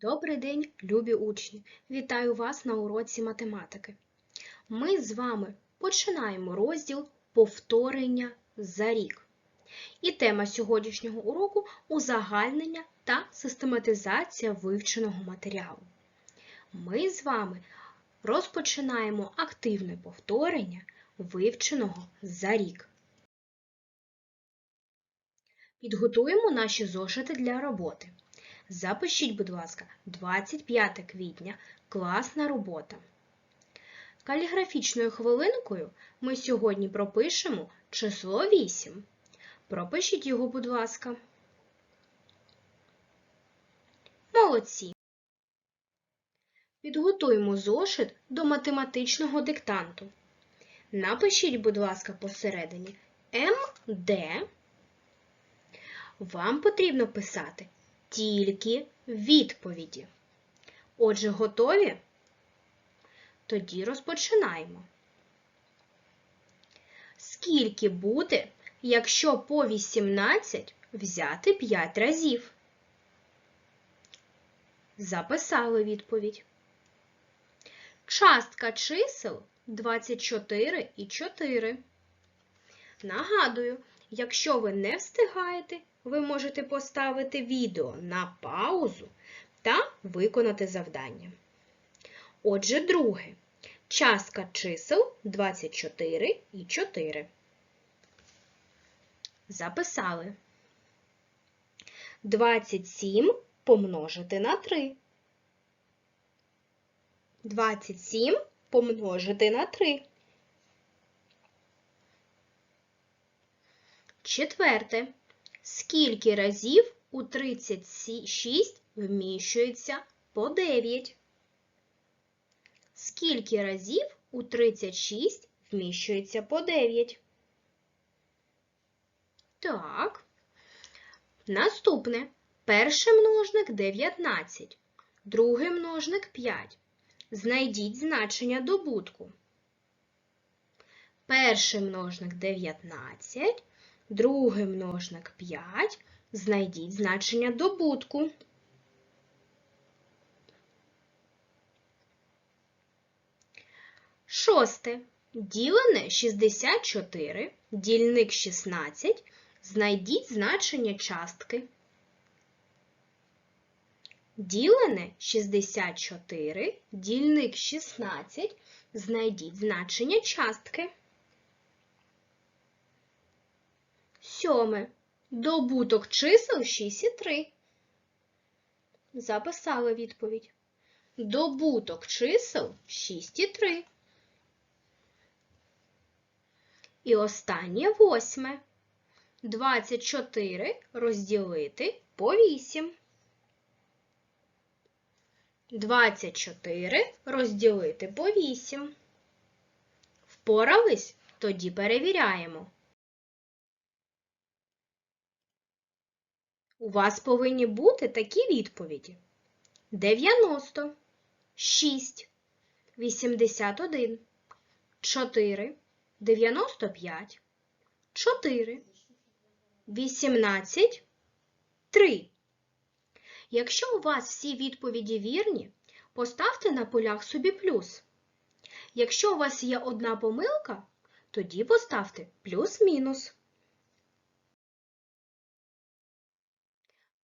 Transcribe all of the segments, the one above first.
Добрий день, любі учні! Вітаю вас на уроці математики. Ми з вами починаємо розділ повторення за рік. І тема сьогоднішнього уроку узагальнення та систематизація вивченого матеріалу. Ми з вами розпочинаємо активне повторення вивченого за рік. Підготуємо наші зошити для роботи. Запишіть, будь ласка, 25 квітня класна робота. Каліграфічною хвилинкою ми сьогодні пропишемо число 8. Пропишіть його, будь ласка. Молодці. Підготуємо зошит до математичного диктанту. Напишіть, будь ласка, посередині МД. Вам потрібно писати тільки відповіді. Отже, готові? Тоді розпочинаємо. Скільки буде, якщо по 18 взяти 5 разів? Записали відповідь. Частка чисел 24 і 4. Нагадую, якщо ви не встигаєте, ви можете поставити відео на паузу та виконати завдання. Отже, друге. Частка чисел 24 і 4. Записали. 27 помножити на 3. 27 помножити на 3. Четверте. Скільки разів у 36 вміщується по 9? Скільки разів у 36 вміщується по 9? Так. Наступне. Перший множник 19, другий множник 5. Знайдіть значення добутку. Перший множник 19, другий множник 5. Знайдіть значення добутку. Шосте. Ділене 64, дільник 16. Знайдіть значення частки. Ділене 64, дільник 16. Знайдіть значення частки. Сьоме. Добуток чисел 6 і 3. Записали відповідь. Добуток чисел 6 і 3. І останнє восьме. 24 розділити по 8. 24 розділити по 8. Впорались? Тоді перевіряємо. У вас повинні бути такі відповіді. 90, 6, 81, 4, 95, 4, 18, 3. Якщо у вас всі відповіді вірні, поставте на полях собі плюс. Якщо у вас є одна помилка, тоді поставте плюс-мінус.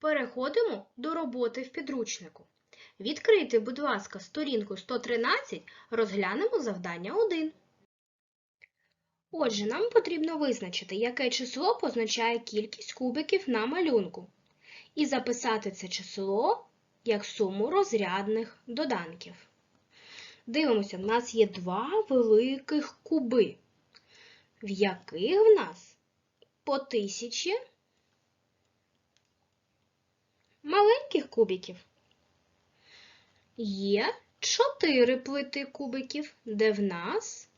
Переходимо до роботи в підручнику. Відкрийте, будь ласка, сторінку 113, розглянемо завдання 1. Отже, нам потрібно визначити, яке число позначає кількість кубиків на малюнку, і записати це число як суму розрядних доданків. Дивимося, в нас є два великих куби, в яких в нас по тисячі маленьких кубиків. Є чотири плити кубиків, де в нас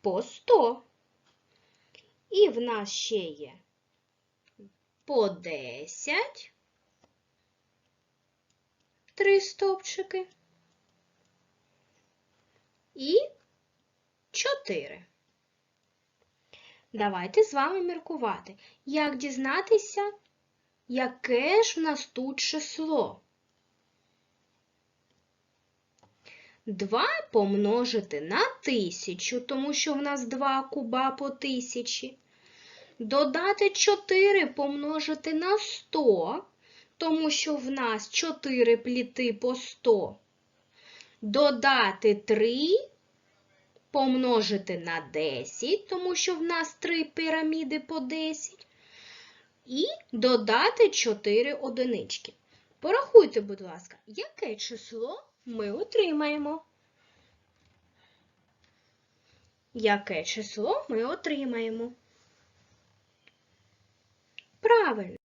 по 100. І в нас ще є по 10, три стовпчики і 4. Давайте з вами міркувати, як дізнатися, Яке ж в нас тут число? 2 помножити на тисячу, тому що в нас 2 куба по тисячі. Додати 4 помножити на 100, тому що в нас 4 пліти по 100. Додати 3 помножити на 10, тому що в нас три піраміди по 10. І додати 4 одинички. Порахуйте, будь ласка, яке число ми отримаємо? Яке число ми отримаємо? Правильно.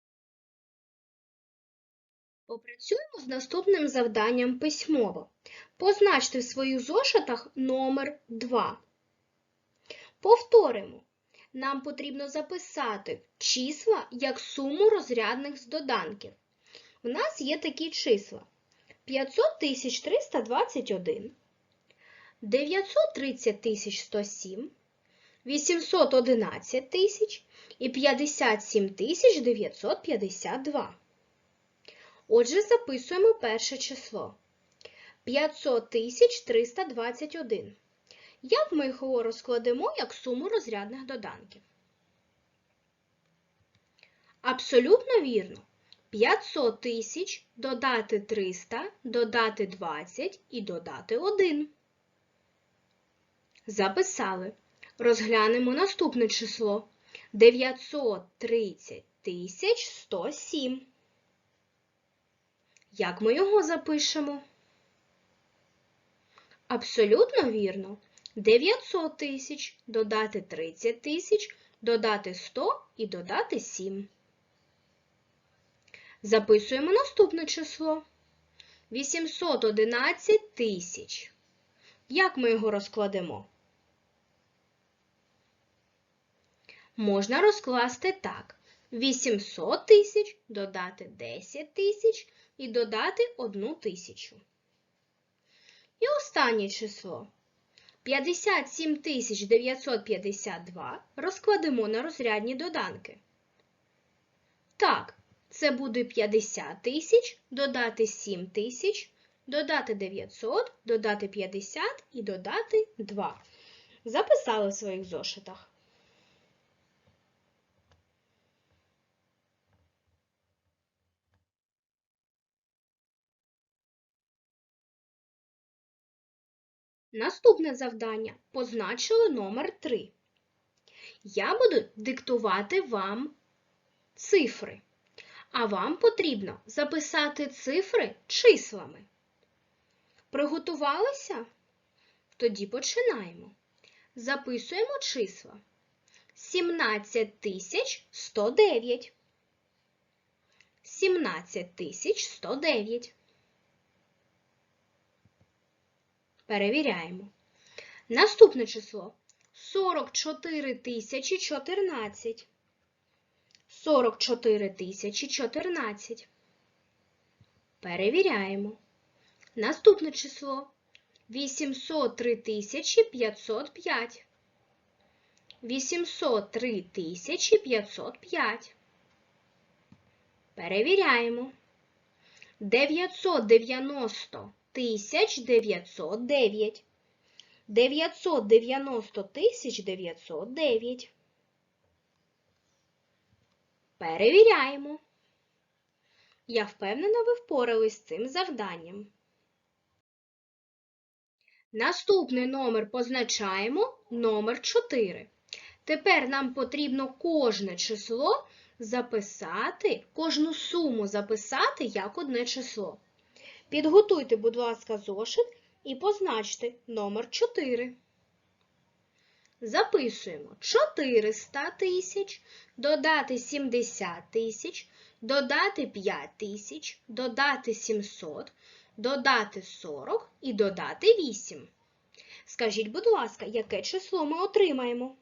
Попрацюємо з наступним завданням письмово. Позначте в своїх зошитах номер 2. Повторимо. Нам потрібно записати числа як суму розрядних з доданків. У нас є такі числа: 500 321, 930 107, 811 тисяч і 57 952. Отже, записуємо перше число. 500 321. Як ми його розкладемо як суму розрядних доданків? Абсолютно вірно. 500 тисяч додати 300, додати 20 і додати 1. Записали. Розглянемо наступне число. 930 тисяч 107. Як ми його запишемо? Абсолютно вірно. 900 тисяч додати 30 тисяч, додати 100 і додати 7. Записуємо наступне число. 811 тисяч. Як ми його розкладемо? Можна розкласти так. 800 тисяч додати 10 тисяч і додати 1 тисячу. І останнє число. 57 952 розкладемо на розрядні доданки. Так, це буде 50 тисяч, додати 7 тисяч, додати 900, додати 50 і додати 2. Записали в своїх зошитах. Наступне завдання позначили номер 3. Я буду диктувати вам цифри. А вам потрібно записати цифри числами. Приготувалися? Тоді починаємо. Записуємо числа 17109. 17109. Перевіряємо. Наступне число 44 тисячі 14. 44 тисячі 14. Перевіряємо. Наступне число 803 тисячі 505. 803 тисячі 505. Перевіряємо. 990 тисяч 909. 990 тисяч 909. Перевіряємо. Я впевнена, ви впорались з цим завданням. Наступний номер позначаємо номер 4. Тепер нам потрібно кожне число записати, кожну суму записати як одне число. Підготуйте, будь ласка, зошит і позначте номер 4. Записуємо 400 тисяч, додати 70 тисяч, додати 5 тисяч, додати 700, додати 40 і додати 8. Скажіть, будь ласка, яке число ми отримаємо?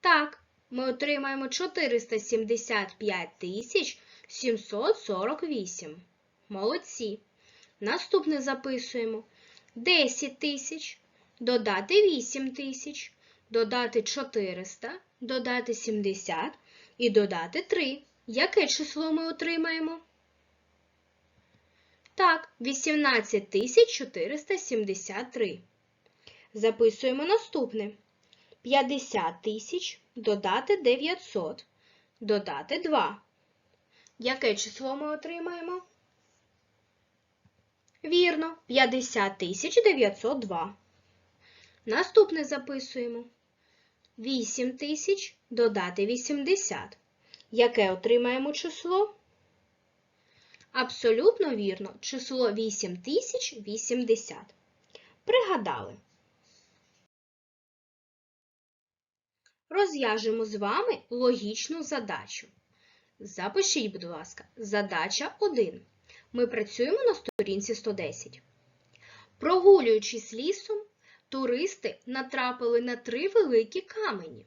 Так, ми отримаємо 475 тисяч 748. Молодці. Наступне записуємо 10 тисяч, додати 8 тисяч, додати 400, додати 70 і додати 3. Яке число ми отримаємо? Так, 18473. Записуємо наступне. 50 тисяч додати 900. Додати 2. Яке число ми отримаємо? Вірно, 50 902. Наступне записуємо. 8 тисяч додати 80. Яке отримаємо число? Абсолютно вірно, число 8080. Пригадали. Розв'яжемо з вами логічну задачу. Запишіть, будь ласка, задача 1. Ми працюємо на сторінці 110. Прогулюючись лісом, туристи натрапили на три великі камені.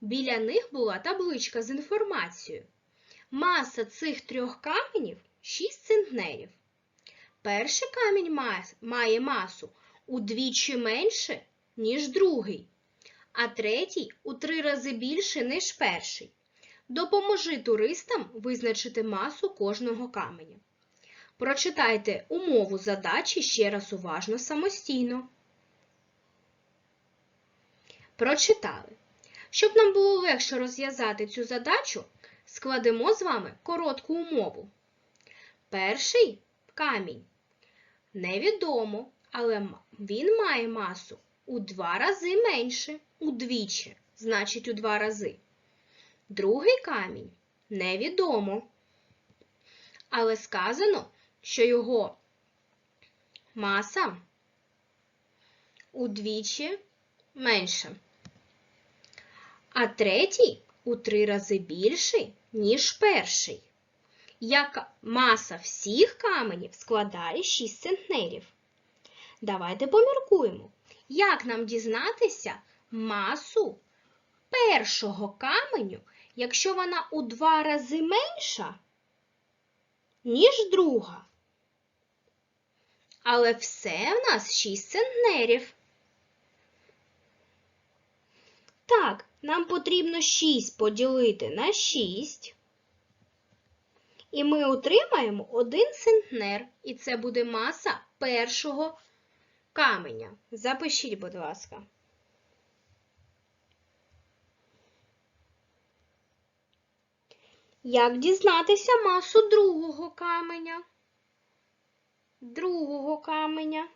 Біля них була табличка з інформацією. Маса цих трьох каменів 6 центнерів. Перший камінь має- масу удвічі менше, ніж другий, а третій у три рази більше, ніж перший. Допоможи туристам визначити масу кожного каменя. Прочитайте умову задачі ще раз уважно самостійно. Прочитали. Щоб нам було легше розв'язати цю задачу, складемо з вами коротку умову. Перший камінь невідомо, але він має масу у два рази менше, удвічі, значить у два рази. Другий камінь невідомо, але сказано, що його маса удвічі менша. А третій у три рази більший, ніж перший. Як маса всіх каменів складає 6 центнерів. Давайте поміркуємо, як нам дізнатися масу першого каменю, якщо вона у два рази менша, ніж друга. Але все в нас 6 центнерів. Так, нам потрібно 6 поділити на 6. І ми отримаємо 1 центнер, і це буде маса першого каменя. Запишіть, будь ласка. Як дізнатися масу другого каменя? Другого каменя.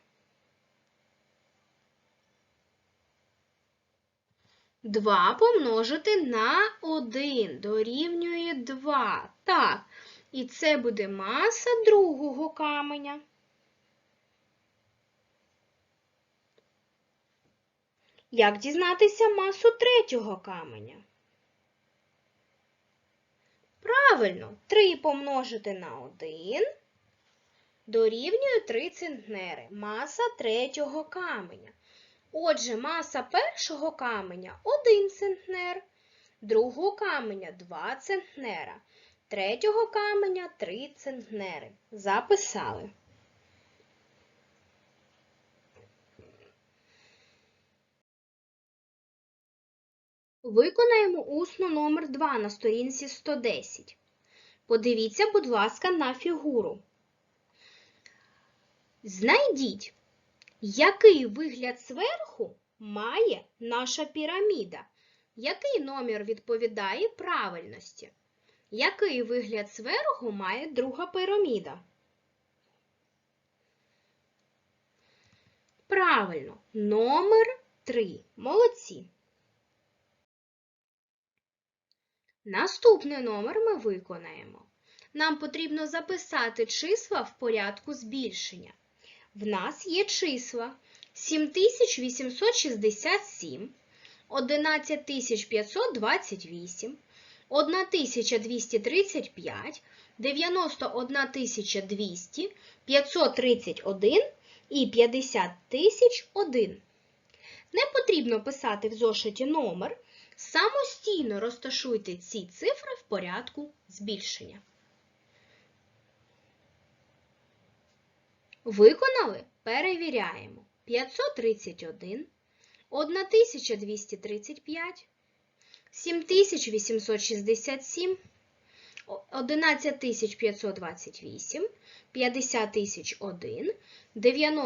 2 помножити на 1 дорівнює 2. Так, і це буде маса другого каменя. Як дізнатися масу третього каменя? Правильно, 3 помножити на 1 дорівнює 3 центнери. Маса третього каменя. Отже, маса першого каменя 1 центнер, другого каменя 2 центнера, третього каменя 3 центнери. Записали. Виконаємо усно номер 2 на сторінці 110. Подивіться, будь ласка, на фігуру. Знайдіть, який вигляд зверху має наша піраміда? Який номер відповідає правильності? Який вигляд зверху має друга піраміда? Правильно, номер 3. Молодці. Наступний номер ми виконаємо. Нам потрібно записати числа в порядку збільшення. В нас є числа 7867, 11528, 1235, 91200, 531 і 50001. Не потрібно писати в зошиті номер. Самостійно розташуйте ці цифри в порядку збільшення. Виконали? Перевіряємо. 531, 1235, 7867, 11528, 50 тисяч 1, 91